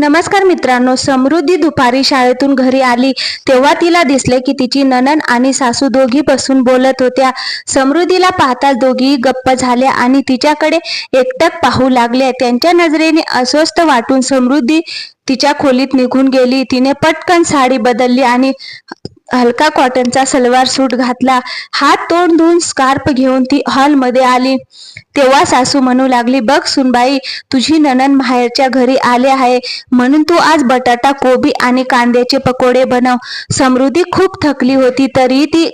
नमस्कार मित्रांनो समृद्धी दुपारी शाळेतून घरी आली तेव्हा तिला दिसले की तिची ननन आणि सासू दोघी बसून बोलत होत्या. समृद्धीला पाहताच दोघी गप्प झाल्या आणि तिच्याकडे एकटक पाहू लागल्या. त्यांच्या नजरेने अस्वस्थ वाटून समृद्धी तिच्या खोलीत निघून गेली. तिने पटकन साडी बदलली आणि हलका कॉटनचा सलवार सूट घातला. हात तोंड धुवून स्कार्फ घेऊन ती हॉलमध्ये आली. तेव्हा सासू म्हणू लागली बघ सुनबाई तुझी ननन माहेरच्या घरी आले आहे. म्हणून तू आज बटाटा कोबी आणि कांद्याचे पकोडे बनव. समृद्धी खूप थकली होती तरी ती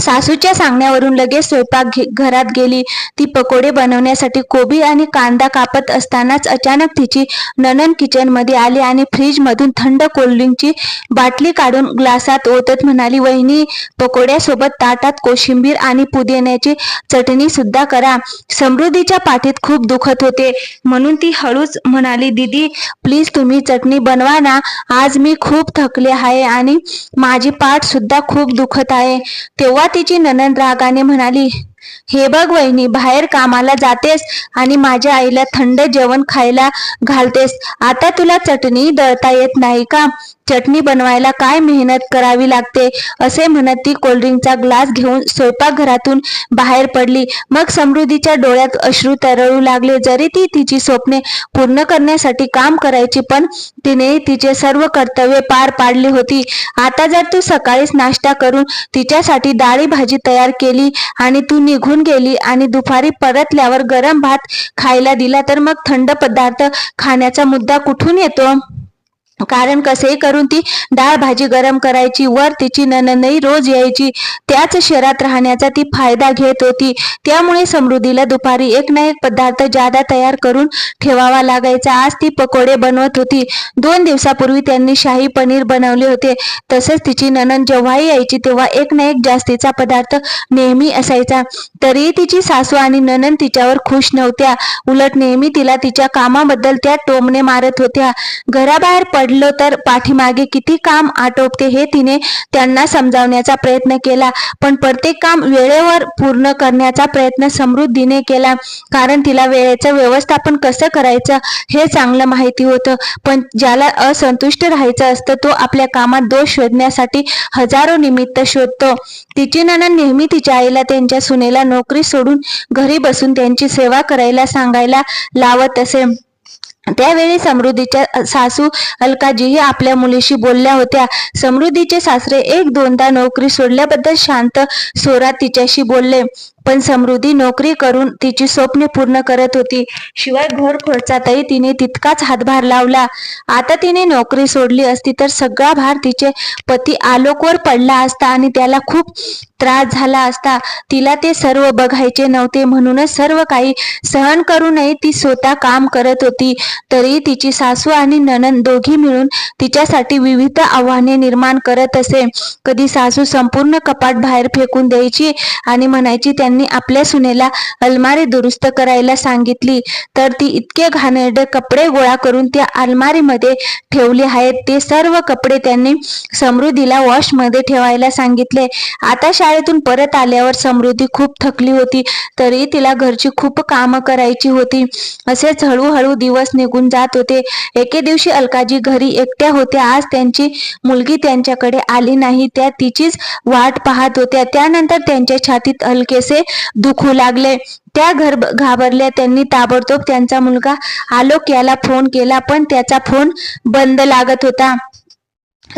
सासूच्या सांगण्यावरून लगेच स्वयंपाक घरात गेली. ती पकोडे बनवण्यासाठी कोबी आणि कांदा कापत असतानाच अचानक तिची ननन किचनमध्ये आली आणि फ्रीज मधून थंड कोल्ड्रिंकची बाटली काढून ग्लासात ओतत म्हणाली वहिनी पकोड्यासोबत ताटात कोशिंबीर आणि पुदिन्याची चटणी सुद्धा करा. समृद्धीच्या पाठीत खूप दुखत होते. म्हणून ती हळूच म्हणाली दीदी प्लीज तुम्ही चटणी बनवा ना. आज मी खूप थकले आहे आणि माझी पाठ सुद्धा खूप दुखत आहे. तेव्हा तिची ननन रागाने म्हणाली हे बघ वहिनी बाहेर कामाला जातेस आणि माझ्या आईला थंड जेवण खायला घालतेस. आता तुला चटणी दळता येत नाही का? चटणी बनवायला काय मेहनत करावी लागते? असे म्हणत ती कोल्ड्रिंकचा ग्लास घेऊन स्वयंपाकघरातून बाहेर पडली. मग समृद्धीच्या डोळ्यात अश्रू तरळू लागले. जरी ती तिची स्वप्ने पूर्ण करण्यासाठी काम करायची पण तिने तिचे सर्व कर्तव्य पार पाडली होती. आता जर तू सकाळीच नाश्ता करून तिच्यासाठी डाळी भाजी तयार केली आणि तू निघून गेली आणि दुपारी परतल्यावर गरम भात खायला दिला तर मग थंड पदार्थ खाण्याचा मुद्दा कुठून येतो? कारण कसेही करून ती डाळ भाजी गरम करायची वर तिची नननई रोज यायची त्याच शहरात राहण्याचा ती फायदा घेत होती. त्यामुळे समृद्धीला दुपारी एक ना एक पदार्थ जादा तयार करून ठेवावा लागायचा. आज ती पकोडे बनवत होती. दोन दिवसापूर्वी त्यांनी शाही पनीर बनवले होते. तसेच तिची ननन जेव्हाही यायची तेव्हा एक ना एक जास्तीचा पदार्थ नेहमी असायचा. तरीही तिची सासू आणि ननन तिच्यावर खुश नव्हत्या. उलट नेहमी तिला तिच्या कामाबद्दल त्या टोमने मारत होत्या. घराबाहेर पड पडलो तर पाठीमागे किती काम आटोपते हे तिने त्यांना समजावण्याचा प्रयत्न केला. पण प्रत्येक काम वेळेवर पूर्ण करण्याचा प्रयत्न समृद्धीने केला. कारण तिला वेळेचं व्यवस्थापन कसं करायचं हे चांगलं माहिती होतं. पण ज्याला असंतुष्ट राहायचं असतं तो आपल्या कामात दोष शोधण्यासाठी हजारो निमित्त शोधतो. तिची नणन नेहमी तिच्या आईला त्यांच्या सुनेला नोकरी सोडून घरी बसून त्यांची सेवा करायला सांगायला लावत असे. त्यावेळी समृद्धीच्या सासू अलकाजीही आपल्या मुलीशी बोलल्या होत्या. समृद्धीचे सासरे एक दोनदा नोकरी सोडल्याबद्दल शांत स्वरात तिच्याशी बोलले. पण समृद्धी नोकरी करून तिची स्वप्ने पूर्ण करत होती. शिवाय घर खर्चातही तिने तितकाच हातभार लावला. आता तिने नोकरी सोडली असती तर सगळा भार तिचे पती आलोकवर पडला असता आणि त्याला खूप त्रास झाला असता. तिला ते सर्व बघायचे नव्हते. म्हणूनच सर्व काही सहन करूनही ती स्वतः काम करत होती. तरी तिची सासू आणि ननन दोघी मिळून तिच्यासाठी विविध आव्हाने निर्माण करत असे. कधी सासू संपूर्ण कपाट बाहेर फेकून द्यायची आणि म्हणायची त्यांनी आपल्या सुनेला अलमारी दुरुस्त करायला सांगितली. तर ती इतके घाणेरडे कपडे गोळा करून त्या अलमारीमध्ये ठेवले आहेत. ते सर्व कपडे त्यांनी समृद्धीला वॉशमध्ये ठेवायला सांगितले. आता शाळेतून परत आल्यावर समृद्धी खूप थकली होती. तरी तिला घरची खूप कामं करायची होती. असेच हळूहळू दिवस निघून जात होते. एके दिवशी अलकाजी घरी एकट्या होत्या. आज त्यांची मुलगी त्यांच्याकडे आली नाही. त्या तिचीच वाट पाहत होत्या. त्यानंतर त्यांच्या छातीत हलकेसे दुखू लागले. त्या घर घाबरल्या त्यांनी ताबडतोब त्यांचा मुलगा आलोक याला फोन केला पण त्याचा फोन बंद लागत होता.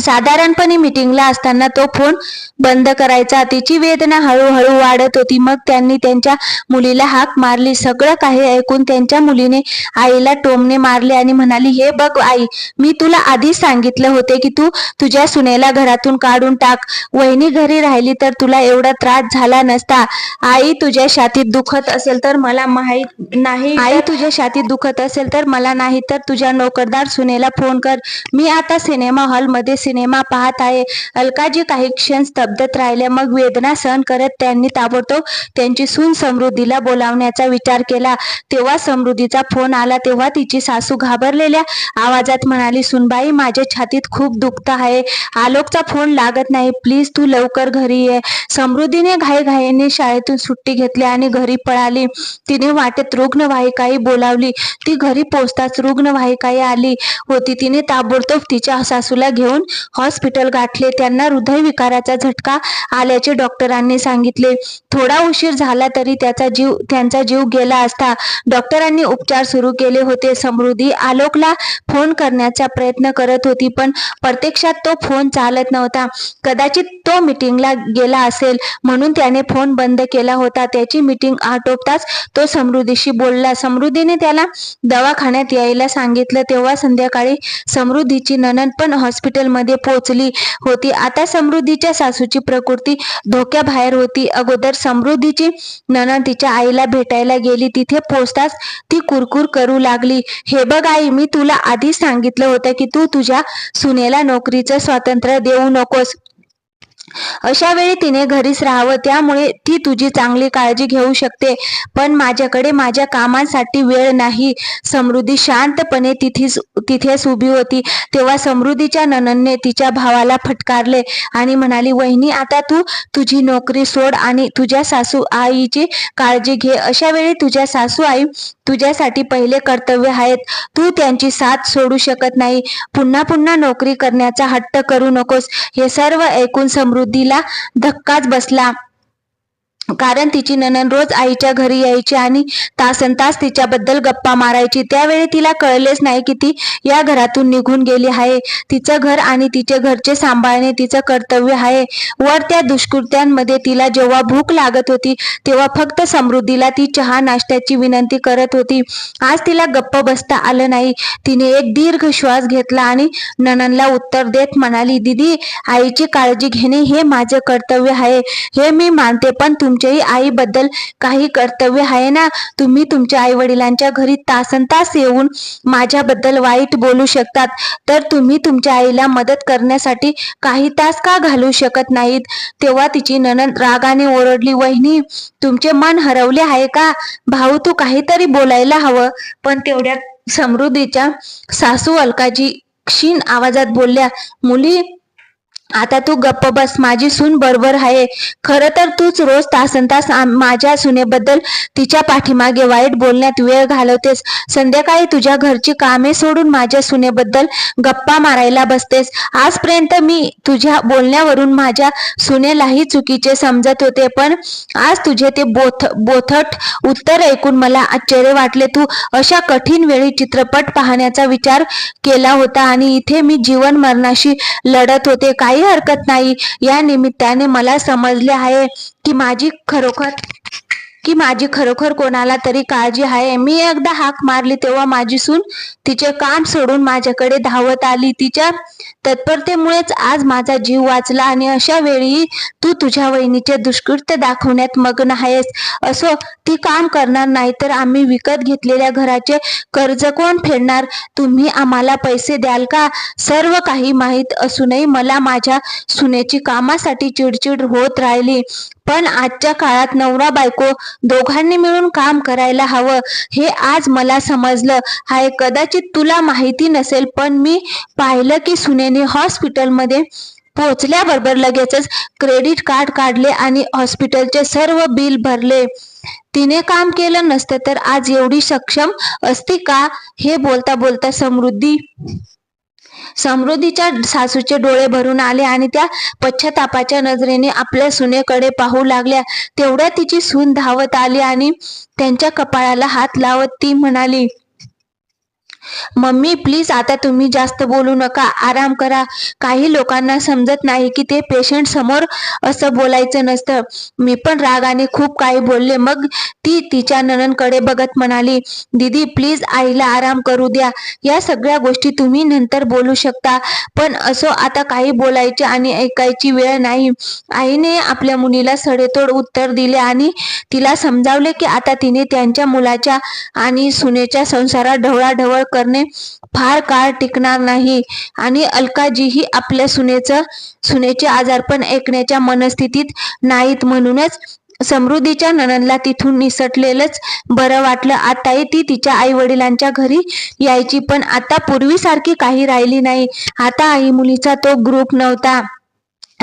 साधारणपणे मीटिंगला असताना तो फोन बंद करायचा. तिची वेदना हळूहळू वाढत होती. मग त्यांनी त्यांच्या मुलीला हाक मारली. सगळं काही ऐकून त्यांच्या मुलीने आईला टोमने मारले आणि म्हणाली हे बघ आई मी तुला आधीच सांगितलं होते की तू तुझ्या सुनेला घरातून काढून टाक. वहिनी घरी राहिली तर तुला एवढा त्रास झाला नसता. आई तुझ्या छातीत दुखत असेल तर मला माहीत नाही. आई तुझ्या छातीत दुखत असेल तर मला नाही. तर तुझ्या नोकरदार सुनेला फोन कर. मी आता सिनेमा हॉलमध्ये सिनेमा पाहत आहे. अलकाजी काही क्षण स्तब्धत राहिल्या मग वेदना सहन करत त्यांनी ताबडतोब त्यांची सून समृद्धीला बोलावण्याचा विचार केला. तेव्हा समृद्धीचा फोन आला तेव्हा तिची सासू घाबरलेल्या आवाजात म्हणाली सुनबाई माझ्या छातीत खूप दुखत आहे. आलोकचा फोन लागत नाही. प्लीज तू लवकर घरी ये. समृद्धीने घाईघाईने शाळेतून सुट्टी घेतली आणि घरी पळाली. तिने वाटेत रुग्णवाहिकाही बोलावली. ती घरी पोचताच रुग्णवाहिकाही आली होती. तिने ताबडतोब तिच्या सासूला घेऊन हॉस्पिटल गाठले. त्यांना हृदयविकाराचा झटका आल्याचे डॉक्टरांनी सांगितले. थोडा उशीर झाला तरी त्याचा जीव त्यांचा जीव गेला असता डॉक्टरांनी उपचार सुरू केले होते. समृद्धी आलोकला फोन करण्याचा प्रयत्न करत होती पण प्रत्यक्षात तो फोन चालत नव्हता. कदाचित तो मिटिंगला गेला असेल म्हणून त्याने फोन बंद केला होता. त्याची मिटिंग आटोपताच तो समृद्धीशी बोलला. समृद्धीने त्याला दवाखान्यात यायला सांगितलं. तेव्हा संध्याकाळी समृद्धीची ननन पण हॉस्पिटल हॉस्पिटलमध्ये पोहोचली होती. आता समृद्धीच्या सासूची प्रकृती धोक्याबाहेर होती. अगोदर समृद्धीची ननन तिच्या आईला भेटायला गेली. तिथे पोहोचताच ती कुरकुर करू लागली. हे बघ आई मी तुला आधीच सांगितलं होतं की तू तुझ्या सुनेला नोकरीचं स्वातंत्र्य देऊ नकोस. अशा वेळी तिने घरीच राहावं त्यामुळे ती तुझी चांगली काळजी घेऊ शकते. पण माझ्याकडे माझ्या कामांसाठी वेळ नाही. समृद्धी शांतपणे तिथेच तिथेच उभी होती. तेव्हा समृद्धीच्या नननने तिच्या भावाला फटकारले आणि म्हणाली वहिनी आता तू तुझी नोकरी सोड आणि तुझ्या सासू आईची काळजी घे. अशा वेळी तुझ्या सासू आई तुझ्यासाठी पहिले कर्तव्य आहेत. तू त्यांची साथ सोडू शकत नाही. पुन्हा पुन्हा नोकरी करण्याचा हट्ट करू नकोस. हे सर्व ऐकून समृद्धीला धक्काच बसला. कारण तिची ननन रोज आईच्या घरी यायची आणि तासन तास तिच्याबद्दल गप्पा मारायची. त्यावेळी तिला कळलेच नाही की ती या घरातून निघून गेली आहे. तिचं घर आणि तिचे घरचे सांभाळणे तिचं कर्तव्य आहे. वर त्या दुष्कृत्यांमध्ये तिला जेव्हा भूक लागत होती तेव्हा फक्त समृद्धीला ती चहा नाश्त्याची विनंती करत होती. आज तिला गप्प बसता आलं नाही. तिने एक दीर्घ श्वास घेतला आणि नननला उत्तर देत म्हणाली दिदी आईची काळजी घेणे हे माझे कर्तव्य आहे. हे मी मानते पण तुमच्याही आईबद्दल काही कर्तव्य आहे ना? तुम्ही तुमच्या आई वडिलांच्या घरी तासन तास येऊन माझ्याबद्दल वाईट बोलू शकतात. तर तुम्ही तुमच्या आईला मदत करण्यासाठी काही तास का घालू शकत नाहीत? तेव्हा तिची ननद रागाने ओरडली वहिनी तुमचे मन हरवले आहे का? भाऊ तू काहीतरी बोलायला हवं. पण तेवढ्यात समृद्धीच्या सासू अलकाजी क्षीण आवाजात बोलल्या मुली आता तू गप्प बस माझी सून बरोबर आहे. खरं तर तूच रोज तासन तास माझ्या सुनेबद्दल तिच्या पाठीमागे वाईट बोलण्यात वेळ घालवतेस. संध्याकाळी तुझ्या घरची कामे सोडून माझ्या सुनेबद्दल गप्पा मारायला बसतेस. आजपर्यंत मी तुझ्या बोलण्यावरून माझ्या सुनेलाही चुकीचे समजत होते पण आज तुझे ते बोथ बोथट उत्तर ऐकून मला आश्चर्य वाटले. तू अशा कठीण वेळी चित्रपट पाहण्याचा विचार केला होता आणि इथे मी जीवन मरणाशी लढत होते. काही हरकत नाही. या निमित्ताने मला समजले आहे की माझी खरोखर की माझी खरोखर कोणाला तरी काळजी आहे. मी एकदा हाक मारली तेव्हा माझी सून तिचे काम सोडून माझ्याकडे धावत आली. तिच्या तत्परतेमुळेच आज माझा जीव वाचला आणि अशा वेळी तू तुझ्या वहिनीचे दुष्कृत्य दाखवण्यात मग्न आहेस. असो ती काम करणार नाही तर आम्ही विकत घेतलेल्या घराचे कर्ज कोण फेडणार? तुम्ही आम्हाला पैसे द्याल का? सर्व काही माहीत असूनही मला माझ्या सुनेची कामासाठी चिडचिड होत राहिली. पण आजच्या काळात नवरा बायको दोघांनी मिळून काम करायला हवं हे आज मला समजलं. आहे कदाचित तुला माहिती नसेल पण मी पाहिलं की सुनेने हॉस्पिटलमध्ये पोहोचल्याबरोबर लगेचच क्रेडिट कार्ड काढले आणि हॉस्पिटलचे सर्व बिल भरले. तिने काम केलं नसतं तर आज एवढी सक्षम असती का? हे बोलता बोलता समृद्धी समृद्धीच्या सासूचे डोळे भरून आले आणि त्या पश्चातापाच्या नजरेने आपल्या सुनेकडे पाहू लागल्या. तेवढ्या तिची सून धावत आली आणि त्यांच्या कपाळाला हात लावत ती म्हणाली मम्मी प्लीज आता तुम्ही जास्त बोलू नका. आराम करा. काही लोकांना समजत नाही की ते पेशंट समोर असं बोलायचं नसतं. मी पण रागाने खूप काही बोलले. मग ती तिच्या नननकडे बघत म्हणाली दीदी प्लीज आईला आराम करू द्या. या सगळ्या गोष्टी तुम्ही नंतर बोलू शकता. पण असो आता काही बोलायचे आणि ऐकायची वेळ नाही. आईने आपल्या मुलीला सडेतोड उत्तर दिले आणि तिला समजावले की आता तिने त्यांच्या मुलाच्या आणि सुनेच्या संसारात ढवळाढवळ करणे फार काळ टिकणार नाही. आणि अलकाजीही आपल्या सुनेचं सुनेचे आजारपण ऐकण्याच्या मनस्थितीत नाहीत म्हणूनच समृद्धीच्या ननंदला तिथून निसटलेलंच बरं वाटलं. आताही ती तिच्या आई वडिलांच्या घरी यायची पण आता पूर्वीसारखी काही राहिली नाही. आता आई मुलीचा तो ग्रुप नव्हता.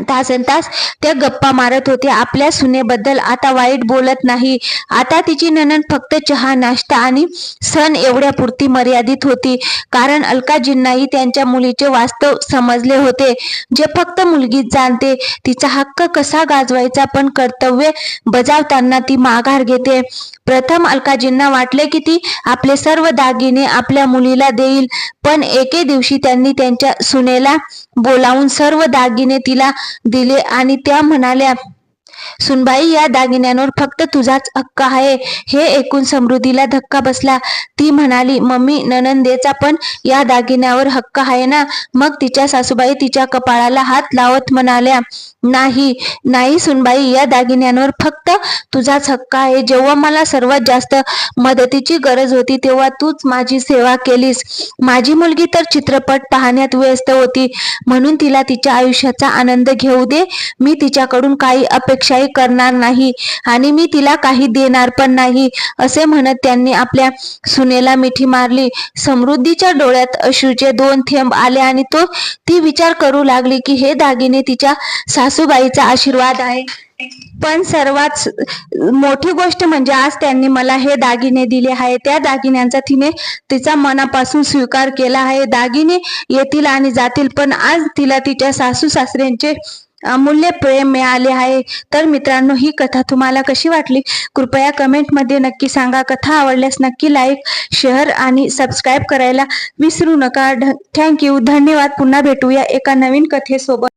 तासन तास त्या गप्पा मारत होते. आपल्या सुनेबद्दल आता वाईट बोलत नाही. आता तिची ननन फक्त चहा नाश्ता आणि सण एवढ्यापुरती मर्यादित होती. कारण अलकाजींनाही त्यांच्या मुलीचे वास्तव समजले होते. जे फक्त मुलगीच जाणते तिचा हक्क कसा गाजवायचा पण कर्तव्य बजावताना ती माघार घेते. प्रथम अलकाजींना वाटले की ती आपले सर्व दागिने आपल्या मुलीला देईल. पण एके दिवशी त्यांनी त्यांच्या सुनेला बोलावून सर्व दागिने तिला दिले आणि त्या म्हणाल्या सुनबाई या दागिन्यांवर फक्त तुझाच हक्क आहे. हे ऐकून समृद्धीला धक्का बसला. ती म्हणाली मम्मी ननंदेचा पण या दागिन्यावर हक्क आहे ना? मग तिच्या सासूबाई तिच्या कपाळाला हात लावत म्हणाल्या नाही नाही सुनबाई या दागिन्यांवर फक्त तुझाच हक्क आहे. जेव्हा मला सर्वात जास्त मदतीची गरज होती तेव्हा तूच माझी सेवा केलीस. माझी मुलगी तर चित्रपट पाहण्यात व्यस्त होती. म्हणून तिला तिच्या आयुष्याचा आनंद घेऊ दे. मी तिच्याकडून काही अपेक्षा अपेक्षाही करणार नाही आणि मी तिला काही देणार पण नाही असे म्हणत त्यांनी आपल्या सुनेला मिठी मारली. समृद्धीच्या डोळ्यात अश्रूचे दोन थेंब आले आणि तो ती विचार करू लागली की हे दागिने तिच्या सासूबाईचा आशीर्वाद आहे. पण सर्वात मोठी गोष्ट म्हणजे आज त्यांनी मला हे दागिने दिले आहे. त्या दागिन्यांचा तिने तिचा मनापासून स्वीकार केला आहे. दागिने येतील आणि जातील पण आज तिला तिच्या सासू सासऱ्यांचे अमूल्य प्रेम मिळाले आहे. तर मित्रांनो ही कथा तुम्हाला कशी वाटली? कृपया कमेंटमध्ये नक्की सांगा. कथा आवडल्यास नक्की लाईक शेअर आणि सबस्क्राईब करायला विसरू नका. थँक्यू धन्यवाद. पुन्हा भेटूया एका नवीन कथेसोबत.